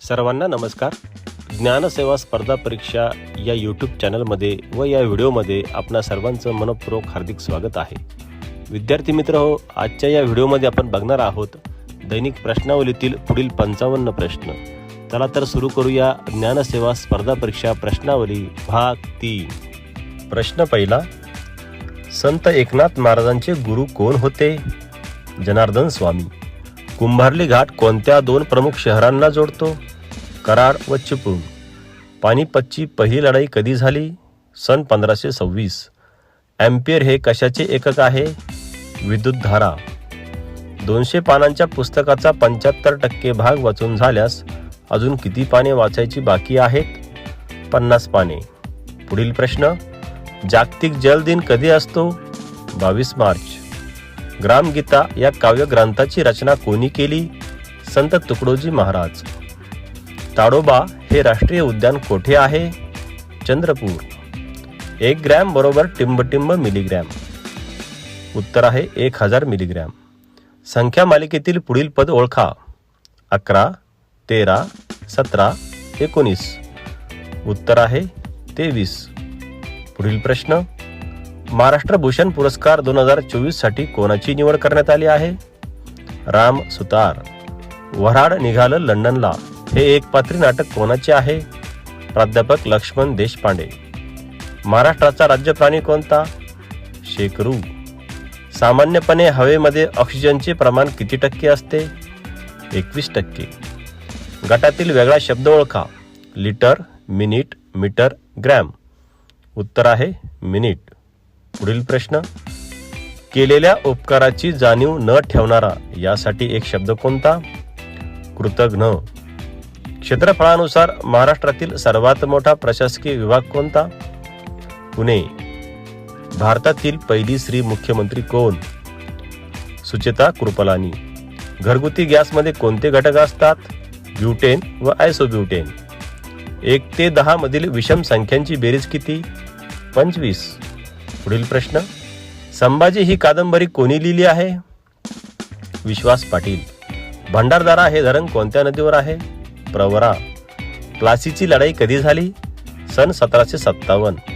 सर्वांना नमस्कार. ज्ञानसेवा स्पर्धा परीक्षा या यूट्यूब चॅनलमध्ये व या व्हिडिओमध्ये आपणा सर्वांचं मनपूर्वक हार्दिक स्वागत आहे. विद्यार्थी मित्र हो आजच्या या व्हिडिओमध्ये आपण बघणार आहोत दैनिक प्रश्नावलीतील पुढील पंचावन्न प्रश्न. चला तर सुरू करूया ज्ञानसेवा स्पर्धा परीक्षा प्रश्नावली भाग तीन. प्रश्न पहिला संत एकनाथ महाराजांचे गुरु कोण होते? जनार्दन स्वामी. कुंभारली घाट कोणत्या दोन प्रमुख शहरांना जोडतो? कराड व चिपळूण. पानिपतची पहिली लढाई कधी झाली? सन पंधराशे सव्वीस. ॲम्पियर हे कशाचे एकक आहे? विद्युत धारा. दोनशे पानांच्या पुस्तकाचा पंच्याहत्तर टक्के भाग वाचून झाल्यास अजून किती पाने वाचायची बाकी आहेत? पन्नास पाने. पुढील प्रश्न जागतिक जल दिन कधी असतो? बावीस मार्च. ग्रामगीता या काव्यग्रंथाची रचना कोणी केली? संत तुकडोजी महाराज. ताडोबा हे राष्ट्रीय उद्यान कोठे आहे? चंद्रपूर. एक ग्रॅम बरोबर टिंबटिंब मिलीग्रॅम. उत्तर आहे एक हजार मिलीग्रॅम. संख्या मालिकेतील पुढील पद ओळखा. अकरा तेरा सतरा एकोणीस. उत्तर आहे तेवीस. पुढील प्रश्न? महाराष्ट्र भूषण पुरस्कार दोन हजार चोवीससाठी कोणाची निवड करण्यात आली आहे? राम सुतार. वऱ्हाड निघालं लंडनला. हे एक पात्री नाटक कोणाचे आहे? प्राध्यापक लक्ष्मण देशपांडे. महाराष्ट्राचा राज्य प्राणी कोणता? शेकरू. सामान्यपणे हवेमध्ये ऑक्सिजनचे प्रमाण किती टक्के असते? एकवीस टक्के. गटातील वेगळा शब्द ओळखा. Litre minute metre gram. उत्तर आहे मिनिट. पुढील प्रश्न. केलेल्या उपकाराची जाणीव न ठेवणारा यासाठी एक शब्द कोणता? कृतघ्न क्षेत्रफळानुसार महाराष्ट्रातील सर्वात मोठा प्रशासकीय विभाग कोणता? पुणे. भारतातील पहिली स्त्री मुख्यमंत्री कोण? सुचेता कृपलानी घरगुती गॅसमध्ये कोणते घटक असतात? ब्युटेन व आयसोब्युटेन. एक ते दहा मधील विषम संख्यांची बेरीज किती? पंचवीस. पुढील प्रश्न. संभाजी ही कादंबरी कोणी लिहिली आहे? विश्वास पाटील. भंडारदारा हे धरण कोणत्या नदीवर आहे? प्रवरा. प्लासीची लढाई कधी झाली? सन सतराशे सत्तावन्न.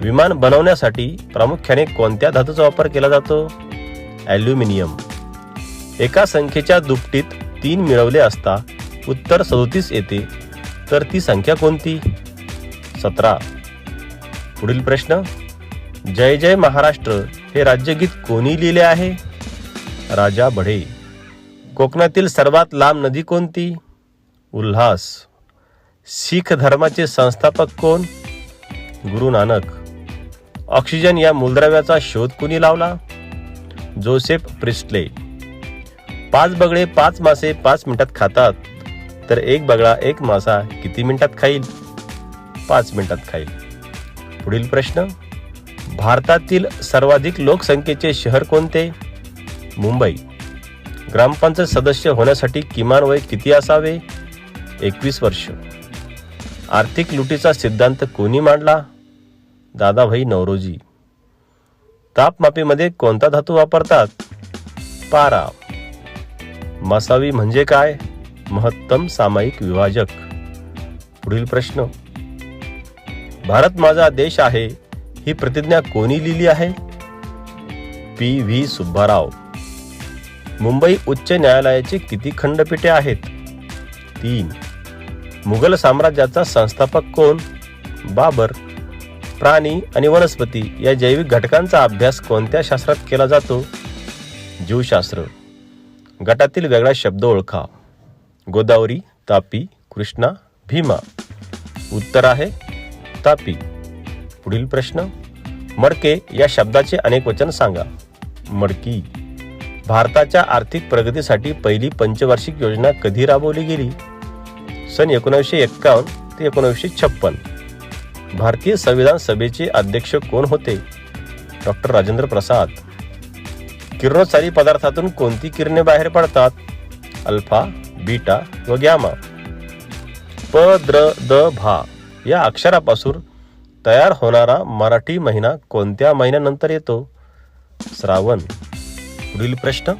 विमान बनवण्यासाठी प्रामुख्याने कोणत्या धातूचा वापर केला जातो? ॲल्युमिनियम. एका संख्येच्या दुपटीत तीन मिळवले असता उत्तर सदोतीस येते तर ती संख्या कोणती? सतरा. पुढील प्रश्न. जय जय महाराष्ट्र हे राज्यगीत कोणी लिहिले आहे? राजा बढे. कोकणातील सर्वात लांब नदी कोणती? उल्हास. शीख धर्माचे संस्थापक कोण? गुरु नानक. ऑक्सिजन या मूलद्रव्याचा शोध कुणी लावला? Joseph Priestley. पाच बगळे पाच मासे पाच मिनिटात खातात तर एक बगळा एक मासा किती मिनिटात खाईल? पाच मिनिटात खाईल. पुढील प्रश्न. भारतातील सर्वाधिक लोकसंख्येचे शहर कोणते? मुंबई. ग्रामपंचायत सदस्य होण्यासाठी किमान वय किती असावे? एकवीस वर्ष. आर्थिक लुटीचा सिद्धांत कोणी मांडला? दादाभाई नवरोजी. तापमापीमध्ये कोणता धातू वापरतात? पारा मसावी म्हणजे काय? महत्तम सामायिक विभाजक. पुढील प्रश्न. भारत माझा देश आहे. ही प्रतिज्ञा कोणी लिहिली आहे? पी. व्ही. सुब्बाराव. मुंबई उच्च न्यायालयाचे किती खंडपीठे आहेत? तीन. मुघल साम्राज्याचा संस्थापक कोण? बाबर. प्राणी आणि वनस्पती या जैविक घटकांचा अभ्यास कोणत्या शास्त्रात केला जातो? जीवशास्त्र. गटातील वेगळा शब्द ओळखा गोदावरी तापी कृष्णा भीमा. उत्तर आहे तापी. पुढील प्रश्न. मडके या शब्दाचे अनेक वचन सांगा. मडकी. भारताच्या आर्थिक प्रगतीसाठी पहिली पंचवार्षिक योजना कधी राबवली गेली? सन एकोणीसशे एक्कावन्न ते एकोणीसशे छप्पन. भारतीय संविधान सभेचे अध्यक्ष कोण होते? डॉक्टर राजेंद्र प्रसाद. किरणोत्सारी पदार्थातून कोणती किरणे बाहेर पडतात? अल्फा बीटा व गॅमा. प द्र द भा या अक्षरापासून तयार होणारा मराठी महिना कोणत्या महिन्यानंतर येतो? श्रावण. पुढील प्रश्न.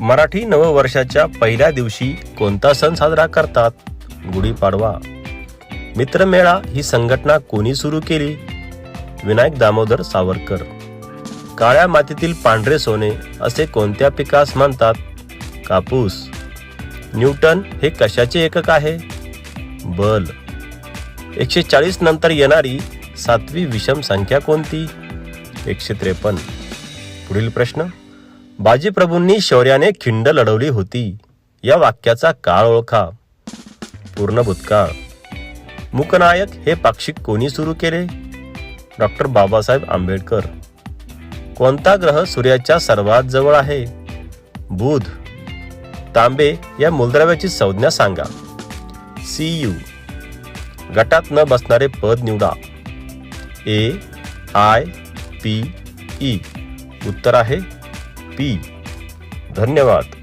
मराठी नववर्षाच्या पहिल्या दिवशी कोणता सण साजरा करतात? गुढीपाडवा. मित्रमेळा ही संघटना कोणी सुरू केली? विनायक दामोदर सावरकर. काळ्या मातीतील पांढरे सोने असे कोणत्या पिकास म्हणतात? कापूस. न्यूटन हे कशाचे एकक आहे? बल. एकशे चाळीस नंतर येणारी सातवी विषम संख्या कोणती? एकशे त्रेपन्न. पुढील प्रश्न. बाजीप्रभूंनी शौर्याने खिंड लढवली होती. या वाक्याचा काळ ओळखा. पूर्ण भूतकाळ. मुकनायक हे पाक्षिक कोणी सुरू केले? डॉक्टर बाबासाहेब आंबेडकर. कोणता ग्रह सूर्याच्या सर्वात जवळ आहे? बुध. तांबे या मूलद्रव्याची संज्ञा सांगा. C U. गटात न बसणारे पद निवडा. A I P E. उत्तर आहे पी. धन्यवाद.